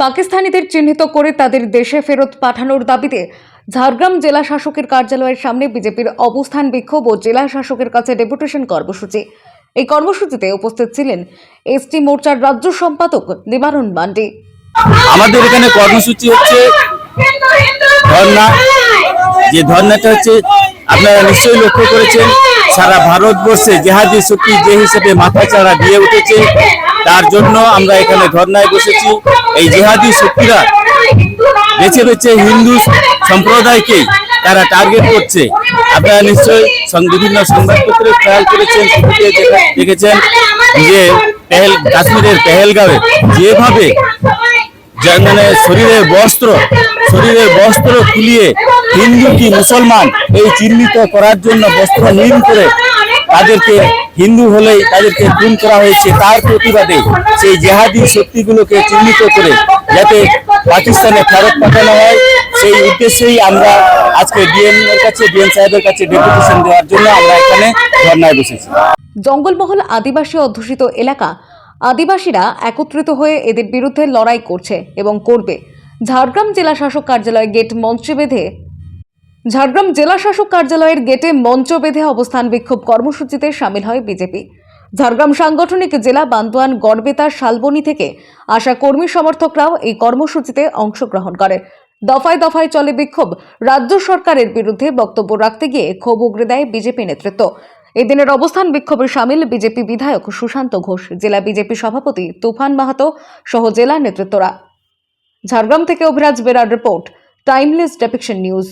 পাকিস্তানিদের চিহ্নিত করে তাদের দেশে ফেরত পাঠানোর দাবিতে ঝাড়গ্রাম জেলা শাসকের কার্যালয়ের সামনে বিজেপির অবস্থান বিক্ষোভ ও জেলা শাসকের কাছে ডেপুটেশন কর্মসূচি। এই কর্মসূচিতে উপস্থিত ছিলেন এসটি মোর্চার রাজ্য সম্পাদক নিবারণ মান্ডি। আমাদের এখানে কর্মসূচি হচ্ছে ধর্না যে ধর্নাটা হচ্ছে আপনারা নিশ্চয়ই লক্ষ্য করেছেন, সারা ভারতবর্ষে জেহাদি শক্তি যে হিসেবে মাথা চাড়া দিয়ে উঠেছে তার জন্য আমরা এখানে ধর্নায় বসেছি। এই জেহাদি শক্তিরা বেছে বেছে হিন্দু সম্প্রদায়কেই তারা টার্গেট করছে। আপনারা নিশ্চয়ই বিভিন্ন সংবাদপত্রে খেয়াল করেছেন দেখেছেন যে পেহেল কাশ্মীরের পেহেলগাঁওয়ে যেভাবে মানে শরীরের বস্ত্র শরীরের বস্ত্র খুলিয়ে হিন্দু কি মুসলমান এই চিহ্নিত করার জন্য বস্ত্র নীল করে তাদেরকে হিন্দু হলেই তাদেরকে খুন করা হয়েছে, তার প্রতিবাদে সেই জেহাদি শক্তিগুলোকে চিহ্নিত করে যাতে পাকিস্তানে ফেরত পাঠানো হয়। সেই উদ্দেশ্যেই আমরা আজকে ডিএম এর কাছে, ডিএম সাহেবের কাছে ডেপুটেশন দেওয়ার জন্য আমরা এখানে ধর্নায় বসেছি। জঙ্গলমহল আদিবাসী অধ্যুষিত এলাকা। আদিবাসীরা একত্রিত হয়ে এদের বিরুদ্ধে লড়াই করছে এবং করবে। ঝাড়গ্রাম জেলা শাসক কার্যালয় গেট মঞ্চে বেঁধে ঝাড়গ্রাম জেলা শাসক কার্যালয়ের গেটে মঞ্চ বেঁধে অবস্থান বিক্ষোভ কর্মসূচিতে সামিল হয় বিজেপি। ঝাড়গ্রাম সাংগঠনিক জেলা বান্দোয়ান গড়বেতার শালবনী থেকে আসা কর্মী সমর্থকরাও এই কর্মসূচিতে অংশগ্রহণ করে। দফায় দফায় চলে বিক্ষোভ। রাজ্য সরকারের বিরুদ্ধে বক্তব্য রাখতে গিয়ে ক্ষোভ উগড়ে দেয় বিজেপি নেতৃত্ব। এদিনের অবস্থান বিক্ষোভে সামিল বিজেপি বিধায়ক সুশান্ত ঘোষ, জেলা বিজেপি সভাপতি তুফান মাহাতো সহ জেলা নেতৃত্বরা। ঝাড়গ্রাম থেকে অভিরাজ বেরার রিপোর্ট, টাইমলেস ডেপিকশন নিউজ।